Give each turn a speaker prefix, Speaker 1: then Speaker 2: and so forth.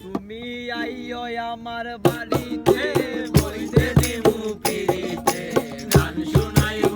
Speaker 1: তুমি আইও আমার বাড়িতে বইতে দেবু পিড়িতে গান শোনাইব